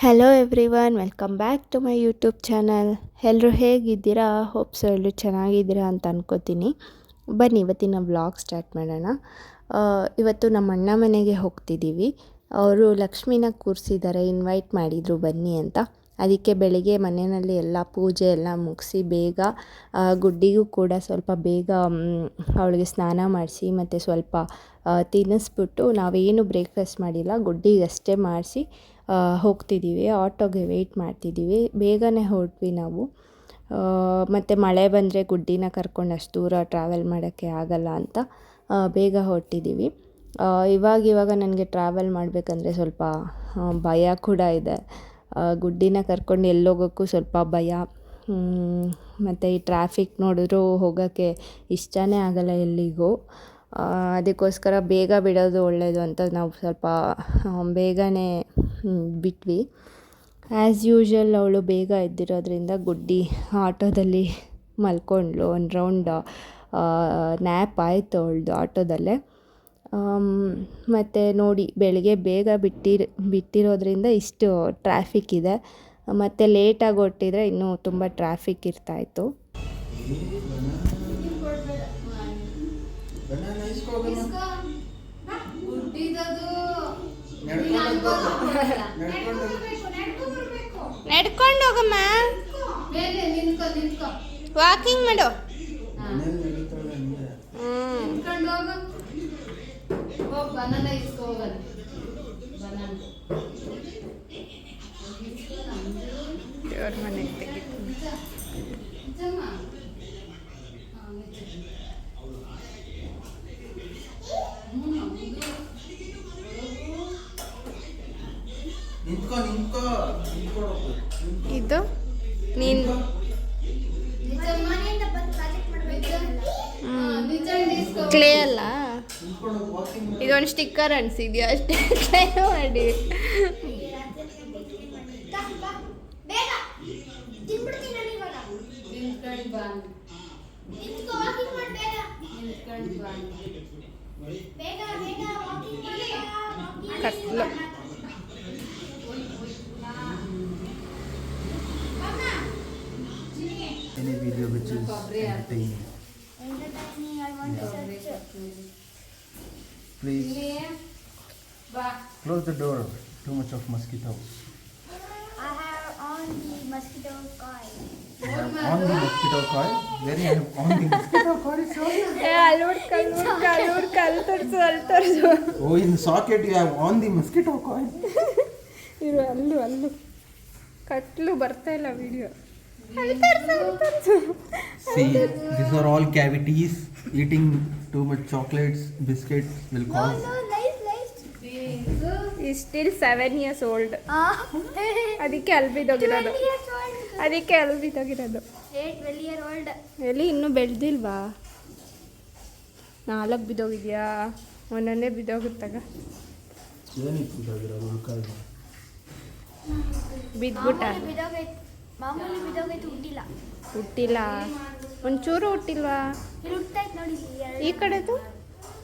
Hello everyone welcome back to my YouTube channel ಎಲ್ಲರೂ ಹೇಗಿದ್ದೀರಾ hopes ಎಲ್ಲರೂ ಚೆನ್ನಾಗಿದ್ದೀರಾ ಅಂತ ಅನ್ಕೋತೀನಿ. ಬನ್ನಿ, ಇವತ್ತಿನ ವ್ಲಾಗ್ ಸ್ಟಾರ್ಟ್ ಮಾಡೋಣ. ಇವತ್ತು ನಮ್ಮ ಅಣ್ಣ ಮನೆಗೆ ಹೋಗ್ತಿದ್ದೀವಿ. ಅವರು ಲಕ್ಷ್ಮೀನ ಕೂರಿಸಿದ್ದಾರೆ ಇನ್ವೈಟ್ ಮಾಡಿದರು, ಬನ್ನಿ ಅಂತ. ಅದಕ್ಕೆ ಬೆಳಿಗ್ಗೆ ಮನೆಯಲ್ಲಿ ಎಲ್ಲ ಪೂಜೆ ಎಲ್ಲ ಮುಗಿಸಿ ಬೇಗ ಗುಡ್ಡಿಗೂ ಕೂಡ ಸ್ವಲ್ಪ ಬೇಗ ಅವಳಿಗೆ ಸ್ನಾನ ಮಾಡಿಸಿ ಮತ್ತು ಸ್ವಲ್ಪ ತಿನ್ನಿಸ್ಬಿಟ್ಟು ನಾವೇನು ಬ್ರೇಕ್ಫಾಸ್ಟ್ ಮಾಡಿಲ್ಲ, ಗುಡ್ಡಿಗೆ ಅಷ್ಟೇ ಮಾಡಿಸಿ ಹೋಗ್ತಿದ್ದೀವಿ. ಆಟೋಗೆ ವೆಯ್ಟ್ ಮಾಡ್ತಿದ್ದೀವಿ. ಬೇಗನೆ ಹೊರಟ್ವಿ ನಾವು. ಮತ್ತು ಮಳೆ ಬಂದರೆ ಗುಡ್ಡಿನ ಕರ್ಕೊಂಡು ಅಷ್ಟು ದೂರ ಟ್ರಾವೆಲ್ ಮಾಡೋಕ್ಕೆ ಆಗಲ್ಲ ಅಂತ ಬೇಗ ಹೊರಟಿದ್ದೀವಿ. ಇವಾಗ ಇವಾಗ ನನಗೆ ಟ್ರಾವೆಲ್ ಮಾಡಬೇಕಂದ್ರೆ ಸ್ವಲ್ಪ ಭಯ ಕೂಡ ಇದೆ. ಗುಡ್ಡಿನ ಕರ್ಕೊಂಡು ಎಲ್ಲೋಗೋಕ್ಕೂ ಸ್ವಲ್ಪ ಭಯ. ಮತ್ತು ಈ ಟ್ರಾಫಿಕ್ ನೋಡಿದ್ರೂ ಹೋಗೋಕ್ಕೆ ಇಷ್ಟನೇ ಆಗಲ್ಲ ಎಲ್ಲಿಗೂ. ಅದಕ್ಕೋಸ್ಕರ ಬೇಗ ಬಿಡೋದು ಒಳ್ಳೆಯದು ಅಂತ ನಾವು ಸ್ವಲ್ಪ ಬೇಗನೆ ಬಿಟ್ವಿ. ಆ್ಯಸ್ ಯೂಶ್ವಲ್ ಅವಳು ಬೇಗ ಎದ್ದಿರೋದ್ರಿಂದ ಗುಡ್ಡಿ ಆಟೋದಲ್ಲಿ ಮಲ್ಕೊಂಡ್ಳು. ಒಂದು ರೌಂಡ್ ನ್ಯಾಪ್ ಆಯಿತು ಅವಳದು ಆಟೋದಲ್ಲೇ. ಮತ್ತು ನೋಡಿ ಬೆಳಿಗ್ಗೆ ಬೇಗ ಬಿಟ್ಟಿರ್ ಬಿಟ್ಟಿರೋದ್ರಿಂದ ಇಷ್ಟು ಟ್ರಾಫಿಕ್ ಇದೆ. ಮತ್ತು ಲೇಟಾಗಿ ಹೊಟ್ಟಿದ್ರೆ ಇನ್ನೂ ತುಂಬ ಟ್ರಾಫಿಕ್ ಇರ್ತಾಯಿತ್ತು. ನಡ್ಕೊಂಡು ಹೋಗಮ್ಮ. ವಾಕಿಂಗ್ ಮಾಡು ನಿಂತ್ಕೊಂಡು ಹೋಗು ಹೋಗ್ ಬನಾನ ಇಸ್ಕೊ ಹೋಗಲ್ಲ ಬನಾನ ದೇವ್ರ ಮನೆಗೆ ತೆಗಿತೀನಿ ಇದೊಂದು ಸ್ಟಿಕ್ಕರ್ ಅನ್ಸಿದ್ಯಾ ಅಷ್ಟೇ ಕ್ಲೇ ಮಾಡಿ ನಿಂತ್ಕೊಂಡು ಬಾ ನಿಂತ್ಕೊಂಡು ಬಾ ಕತ್ಲು any video which is entertaining please ಇಲ್ಲಿ ಬಾ close the door too much of mosquitoes I have on the mosquito coil. on the mosquito coil where you have on the mosquito coil sorry ಅಲ್ಲಿ ಹುಡ್ಕ ಅಲ್ಲಿ ಹುಡ್ಕ ಅಲ್ಲಿ ಹುಡ್ಕ ಅಲ್ಲಿ ತೋರಿಸು ಅಲ್ಲಿ ತೋರಿಸು oh in the socket you have on the mosquito coil ಇರು ಅಲ್ಲೂ ಅಲ್ಲೂ ಕತ್ಲು ಬರ್ತಾ ಇಲ್ಲ ವಿಡಿಯೋ ಅಲ್ಲಿ ತೋರಿಸು ಅಲ್ಲಿ ತೋರಿಸು see these are all cavities eating too much chocolates biscuits will cause light. ಈ still seven years old Ah, ಅದಕ್ಕೆ ಅಲ್ಲಿ ಬಿದ್ದೋಗಿರೋದು. 12 years old. ಅದಕ್ಕೆ ಅಲ್ಲಿ ಬಿದ್ದೋಗಿರೋದು. Eight, 12 year old. ಎಲ್ಲಿ ಇನ್ನೂ ಬೆಳೆದಿಲ್ವಾ? ನಾಲ್ಕು ಬಿದ್ದೋಗಿದ್ಯಾ? ಒಂದೊಂದೇ ಬಿದ್ದೋಗುತ್ತಾಗ. ಬಿದ್ದ್ಬಿಟ್ಟ ಮಾಮೂಲಿ ಬಿದ್ದೋಗೈತೆ. ಮಾಮೂಲಿ ಬಿದ್ದೋಗೈತೆ ಹುಟ್ಟಿಲ್ಲ. ಹುಟ್ಟಿಲ್ಲ. ಒಂಚೂರು ಹುಟ್ಟಿಲ್ವಾ? ಇಲ್ಲಿ ಹುಟ್ಟೈತೆ ನೋಡಿ ಇಲ್ಲಿ ಎರಡು. ಈ ಕಡೆದು?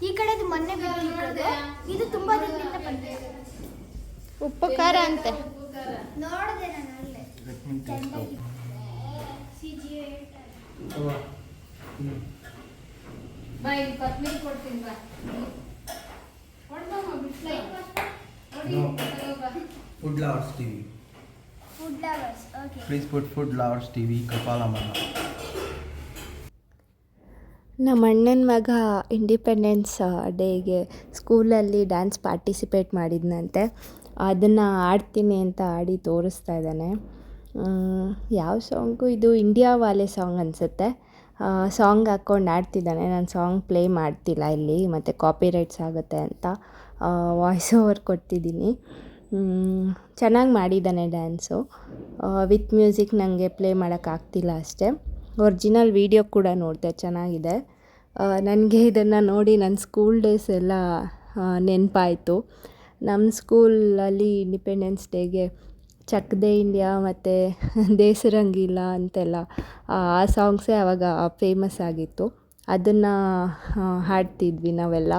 ಈ ಕಡೆದು ಮೊನ್ನೆ ಬಿದ್ದಿರೋದು ಇದು ತುಂಬಾ ದಿನದಿಂದ ಬಂದಿಲ್ಲ ಉಪ್ಪು ಖಾರ ಅಂತೆ. ನೋಡಿದೆ ನಾನು ಅಲ್ಲೇ. ಬಾ ಇಲ್ಲಿ ಕೊತ್ಮೀರಿ ಕೊಡ್ತೀನಿ ಬಾ. ಕೊಡ್ಬಮ್ಮ ಬಿಟ್ಲ? ನೋಡಿ No. ತಗೋ ಬಾ. food lovers tv. Food lovers okay please put food lovers tv kapalamana ನಮ್ಮ ಅಣ್ಣನ ಮಗ ಇಂಡಿಪೆಂಡೆನ್ಸ್ ಡೇಗೆ ಸ್ಕೂಲಲ್ಲಿ ಡ್ಯಾನ್ಸ್ ಪಾರ್ಟಿಸಿಪೇಟ್ ಮಾಡಿದ್ನಂತೆ. ಅದನ್ನು ಆಡ್ತೀನಿ ಅಂತ ಆಡಿ ತೋರಿಸ್ತಾ ಇದ್ದಾನೆ. ಯಾವ ಸಾಂಗು ಇದು? ಇಂಡಿಯಾ ವಾಲೆ ಸಾಂಗ್ ಅನಿಸುತ್ತೆ. ಸಾಂಗ್ ಹಾಕ್ಕೊಂಡು ಆಡ್ತಿದ್ದಾನೆ. ನಾನು ಸಾಂಗ್ ಪ್ಲೇ ಮಾಡ್ತಿಲ್ಲ ಇಲ್ಲಿ ಮತ್ತು ಕಾಪಿರೈಟ್ಸ್ ಆಗುತ್ತೆ ಅಂತ ವಾಯ್ಸ್ ಓವರ್ ಕೊಡ್ತಿದ್ದೀನಿ. ಚೆನ್ನಾಗಿ ಮಾಡಿದ್ದಾನೆ ಡ್ಯಾನ್ಸು. ವಿತ್ ಮ್ಯೂಸಿಕ್ ನನಗೆ ಪ್ಲೇ ಮಾಡೋಕ್ಕಾಗ್ತಿಲ್ಲ ಅಷ್ಟೇ. ಒರ್ಜಿನಲ್ ವೀಡಿಯೋ ಕೂಡ ನೋಡಿದೆ, ಚೆನ್ನಾಗಿದೆ. ನನಗೆ ಇದನ್ನು ನೋಡಿ ನನ್ನ ಸ್ಕೂಲ್ ಡೇಸ್ ಎಲ್ಲ ನೆನಪಾಯಿತು. ನಮ್ಮ ಸ್ಕೂಲಲ್ಲಿ ಇಂಡಿಪೆಂಡೆನ್ಸ್ ಡೇಗೆ ಚಕ್ ದೇ ಇಂಡಿಯಾ ಮತ್ತು ದೇಸರಂಗಿಲ್ಲ ಅಂತೆಲ್ಲ, ಆ ಸಾಂಗ್ಸೇ ಆವಾಗ ಫೇಮಸ್ ಆಗಿತ್ತು. ಅದನ್ನು ಹಾಡ್ತಿದ್ವಿ ನಾವೆಲ್ಲ.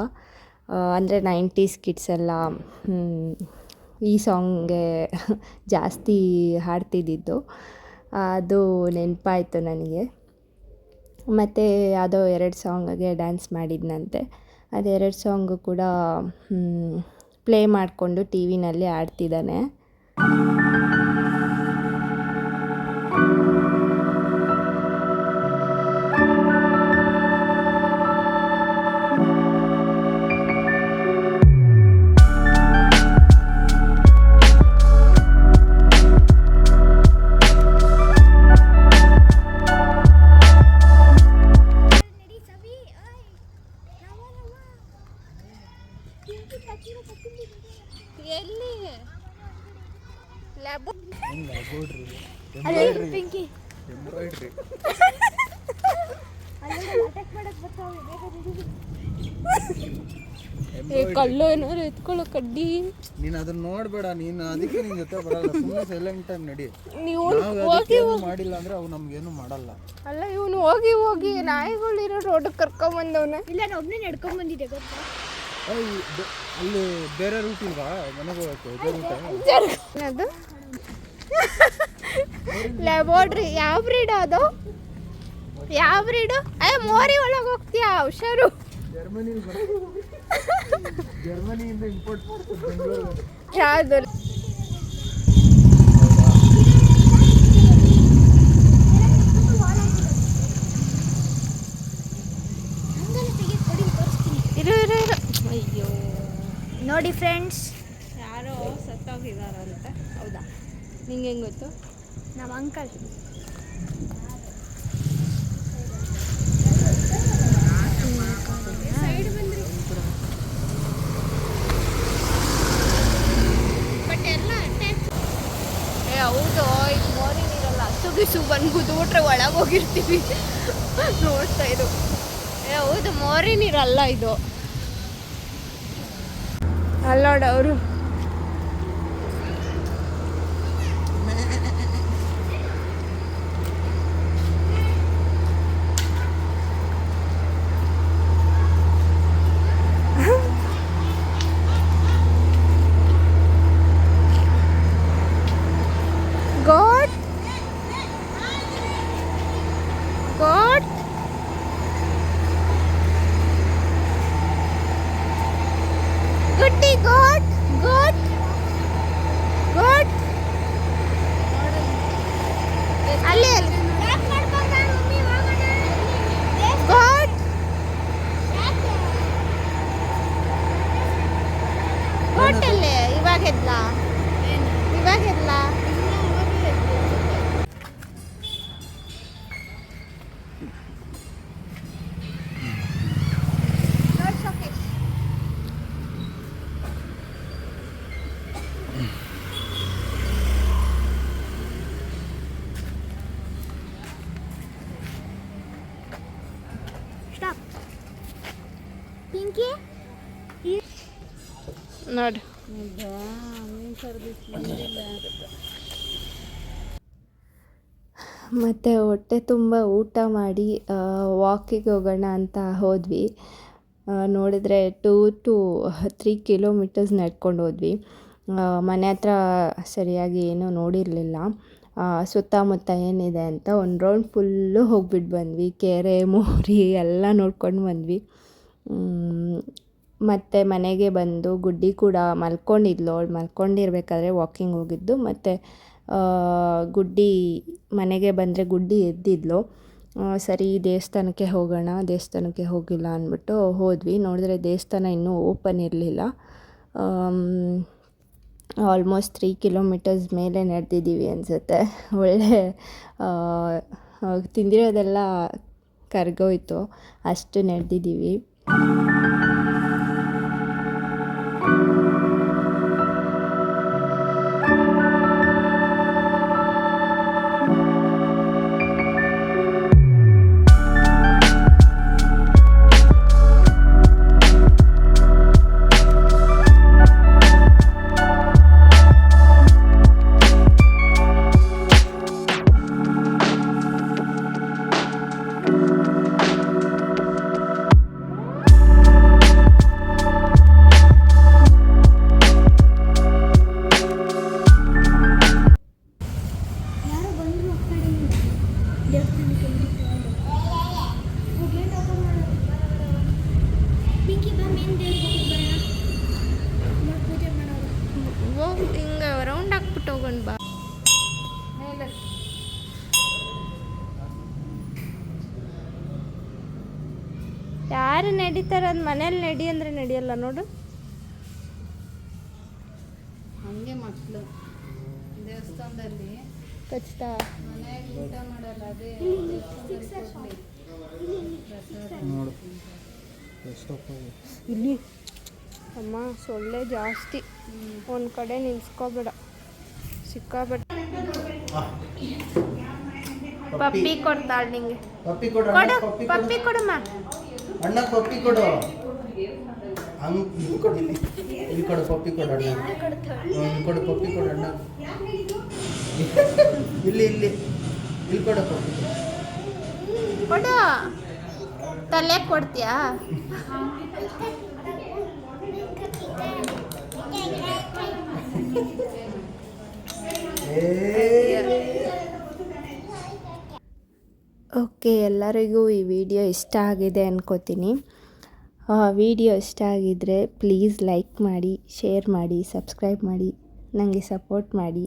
ಅಂದರೆ ನೈಂಟೀಸ್ ಕಿಡ್ಸ್ ಎಲ್ಲ ಈ ಸಾಂಗ್ಗೆ ಜಾಸ್ತಿ ಹಾಡ್ತಿದ್ದಿದ್ದು. ಅದು ನೆನಪಾಯಿತು ನನಗೆ. ಮತ್ತು ಯಾವುದೋ ಎರಡು ಸಾಂಗ್ಗೆ ಡ್ಯಾನ್ಸ್ ಮಾಡಿದ್ನಂತೆ. ಅದೆರಡು ಸಾಂಗು ಕೂಡ ಪ್ಲೇ ಮಾಡಿಕೊಂಡು ಟಿ ವಿನಲ್ಲಿ ಆಡ್ತಿದ್ದಾನೆ. ಅಲ್ಲಿ ಪಿಂಕಿ ಎಂಬ್ರಾಯ್ಡ್ರಿ ನಡಿ ಏ ಕಲ್ಲು ಏನಾದ್ರು ಎತ್ಕೊಳ್ಳೋ ಕಡ್ಡಿ. ನೀನು ಅದನ್ನ ನೋಡ್ಬೇಡ ನೀನು ಅದಕ್ಕೆ ನಿನ್ ಜೊತೆ ಬರಲ್ಲ. ಸುಮ್ಮನೆ ಸೈಲೆಂಟ್ ಟೈಮ್ ನಡಿ. ನೀವು ಅದಕ್ಕೇನು ಮಾಡಿಲ್ಲ ಅಂದ್ರೆ ಅವು ನಮ್ಗೇನು ಮಾಡಲ್ಲ. ಅಲ್ಲ ಇವನು ಹೋಗಿ ಹೋಗಿ ನಾಯಿಗಳಿರೋ ರೋಡ್ ಕರ್ಕೊಂಬಂದವನ. ಇಲ್ಲ ನಾನು ಒಬ್ಬನೇ ನಡ್ಕೊಂಡ್ ಬಂದಿದ್ದೆ ಗೊತ್ತಾ? ಅಲ್ಲಿ ಬೇರೆ ರೂಟ್ ಇಲ್ವಾ? ಮನೆಗೆ ಹೋಗಕ್ಕೆ ಅದು? ಲ್ಯಾಬೋಡ್ರಿ ಯಾವ ಬ್ರೀಡ್ ಅದು? ಯಾವ ಬ್ರೀಡು ಏ ಮೋರಿ ಒಳಗೆ ಹೋಗ್ತೀಯಾ ಹುಷಾರು? ಜರ್ಮನಿ ಜರ್ಮನಿಯಿಂದ ಇಂಪೋರ್ಟ್ ಯಾವುದು ಹಂಗಲ್ಲ ತೆಗೆದು ಕೊಡಿ ತೋರಿಸ್ತೀನಿ ಇರು ಇರು ಇರು ಅಯ್ಯೋ ನೋಡಿ ಫ್ರೆಂಡ್ಸ್. ಯಾರೋ ಸತ್ತೋಗಿದಾರಂತೆ ಹೌದಾ? ನಿಂಗೆ ಹೆಂಗೆ ಗೊತ್ತು? ನಮ್ಮ ಅಂಕಲ್. ಹೌದು ಇದು ಮೋರಿ ಇರಲ್ಲ ಹಸು ಗಿಸು ಬಂದು ಗುದ್ಬಿಟ್ರೆ ಒಳಗೆ ಹೋಗಿರ್ತೀವಿ. ನೋಡ್ತಾ ಇದು ಏ ಹೌದು ಮೋರಿ ನೀರಲ್ಲ ಇದು. ಅಲ್ಲೋಡ ಅವರು ಹೋಟೆಲ್ಲೇ ಇವಾಗ ಸ್ಟಾಪ್ ಪಿಂಕಿ ನೋಡಿ ಮತ್ತು ಹೊಟ್ಟೆ ತುಂಬ ಊಟ ಮಾಡಿ ವಾಕಿಗೆ ಹೋಗೋಣ ಅಂತ ಹೋದ್ವಿ. ನೋಡಿದ್ರೆ ಟೂ ಟು ತ್ರೀ ಕಿಲೋಮೀಟರ್ಸ್ ನಡ್ಕೊಂಡು ಹೋದ್ವಿ. ಮನೆ ಹತ್ರ ಸರಿಯಾಗಿ ಏನೂ ನೋಡಿರಲಿಲ್ಲ. ಸುತ್ತಮುತ್ತ ಏನಿದೆ ಅಂತ ಒಂದು ರೌಂಡ್ ಫುಲ್ಲು ಹೋಗ್ಬಿಟ್ಟು ಬಂದ್ವಿ. ಕೆರೆ, ಮೋರಿ ಎಲ್ಲ ನೋಡ್ಕೊಂಡು ಬಂದ್ವಿ. ಮತ್ತು ಮನೆಗೆ ಬಂದು ಗುಡ್ಡಿ ಕೂಡ ಮಲ್ಕೊಂಡಿದ್ಲು. ಅವಳು ಮಲ್ಕೊಂಡಿರ್ಬೇಕಾದ್ರೆ ವಾಕಿಂಗ್ ಹೋಗಿದ್ದು. ಮತ್ತು ಗುಡ್ಡಿ ಮನೆಗೆ ಬಂದರೆ ಗುಡ್ಡಿ ಎದ್ದಿದ್ಲು. ಸರಿ ದೇವಸ್ಥಾನಕ್ಕೆ ಹೋಗೋಣ, ದೇವಸ್ಥಾನಕ್ಕೆ ಹೋಗಿಲ್ಲ ಅಂದ್ಬಿಟ್ಟು ಹೋದ್ವಿ. ನೋಡಿದ್ರೆ ದೇವಸ್ಥಾನ ಇನ್ನೂ ಓಪನ್ ಇರಲಿಲ್ಲ. ಆಲ್ಮೋಸ್ಟ್ ತ್ರೀ ಕಿಲೋಮೀಟರ್ಸ್ ಮೇಲೆ ನಡೆದಿದ್ದೀವಿ ಅನಿಸುತ್ತೆ. ಒಳ್ಳೆ ತಿಂದಿರೋದೆಲ್ಲ ಕರ್ಗೋಯ್ತು. ಅಷ್ಟು ನಡೆದಿದ್ದೀವಿ. ಯಾರು ನಡೀತಾರ ಅದು ಮನೇಲಿ ನಡಿ ಅಂದ್ರೆ ನಡೆಯಲ್ಲ ನೋಡು. ಹಂಗೆ ಮಕ್ಕಳು ದೇವಸ್ಥಾನದಲ್ಲಿ ಖಚಿತ ಮನೆಯಾಗ ಊಟ ಮಾಡಲ್ಲ ಅದೇ. ನೋಡು? ಇಲ್ಲಿ ಅಮ್ಮ ಸೊಳ್ಳೆ ಜಾಸ್ತಿ. ಒಂದು ಕಡೆ ನಿಲ್ಸ್ಕೋಬೇಡ. ಸಿಕ್ಕಾಬೇಡ. ಪಪ್ಪಿ. ಕೊಡ್ತಾಳೆ ನಿಂಗೆ. ಪಪ್ಪಿ ಕೊಡು ಕೊಡು ಪಪ್ಪಿ ಪಪ್ಪಿ ಕೊಡಮ್ಮ. ಅಣ್ಣ ಪಪ್ಪಿ ಕೊಡು. ಹಂಗ್ ಕೊಡು. ಇಲ್ಲಿ ಕೊಡು, ಪಪ್ಪಿ ಕೊಡು ಅಣ್ಣ. ಇಲ್ಲಿ ಕೊಡು, ಪಪ್ಪಿ ಕೊಡು ಅಣ್ಣ. ಇಲ್ಲಿ ಇಲ್ಲಿ. ಇಲ್ಲಿ ಕೊಡು, ಪಪ್ಪಿ ಕೊಡು. ತಲೆ ಕೊಡ್ತೀಯಾ? ಓಕೆ, ಎಲ್ಲರಿಗೂ ಈ ವಿಡಿಯೋ ಇಷ್ಟ ಆಗಿದೆ ಅನ್ಕೋತೀನಿ. ವಿಡಿಯೋ ಇಷ್ಟ ಆಗಿದ್ದರೆ ಪ್ಲೀಸ್ ಲೈಕ್ ಮಾಡಿ, ಶೇರ್ ಮಾಡಿ, ಸಬ್ಸ್ಕ್ರೈಬ್ ಮಾಡಿ ನನಗೆ ಸಪೋರ್ಟ್ ಮಾಡಿ.